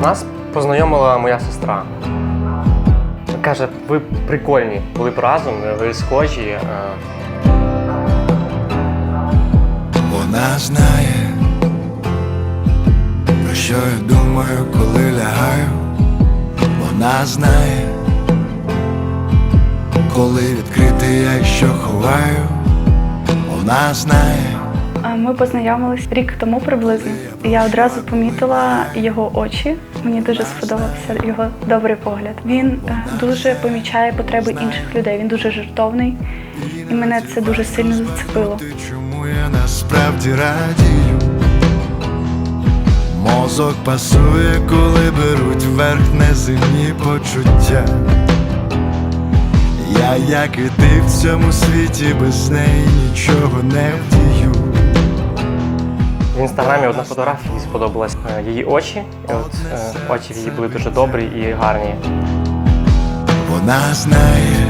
Нас познайомила моя сестра. Каже, ви прикольні, були б разом, ви схожі. е, Вона знає, про що я думаю, коли лягаю. Вона знає, коли відкрити я що ховаю. Вона знає, Ми познайомились рік тому приблизно. Я одразу помітила його очі. Мені дуже сподобався його добрий погляд. Він е, дуже помічає потреби інших людей. Він дуже жертовний, і мене це дуже сильно зацепило. чому я насправді радію. Мозок пасує, коли беруть верх неземні почуття. Я, як і ти в цьому світі, без неї нічого не вдію. В інстаграмі одна фотографія їй сподобалась е, її очі. І от е, очі в її були дуже добрі і гарні. Вона знає,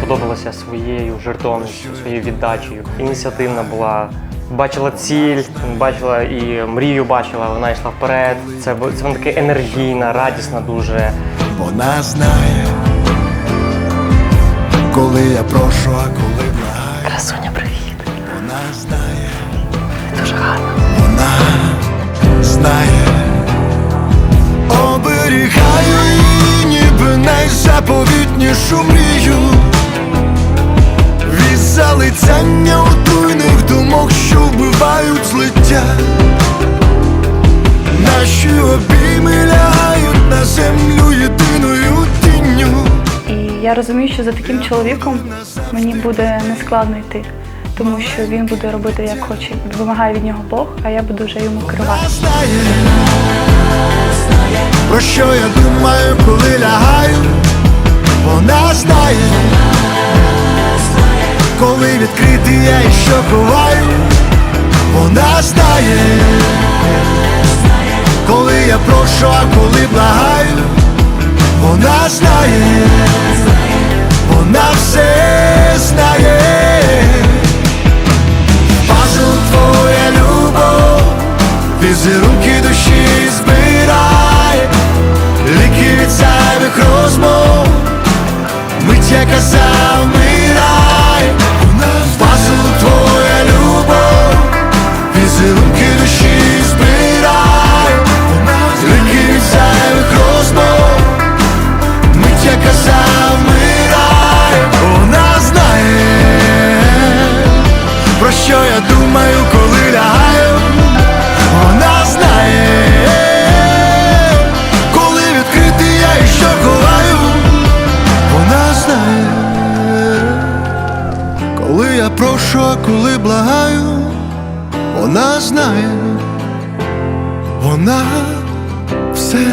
Подобалася своєю жертовністю, своєю віддачею. Ініціативна була. Бачила ціль, бачила і мрію бачила, вона йшла вперед. Це, це вона така енергійна, радісна дуже. вона знає, коли я прошу, а коли благаю. Красуня, привіт. Найзаповітнішу мрію. Від залицяння отруйних думок, що вбивають злиття. Наші обійми лягають на землю єдиною тінню. І я розумію, що за таким чоловіком мені буде нескладно йти, тому що він буде робити як хоче. Вимагає від нього Бог, а я буду вже йому керувати. Про що я думаю, коли лягаю. Коли відкрити я і що ховаю. Вона знає, коли я прошу, а коли благаю. Вона знає, вона все знає. Я прошу, коли благаю, вона знає, вона все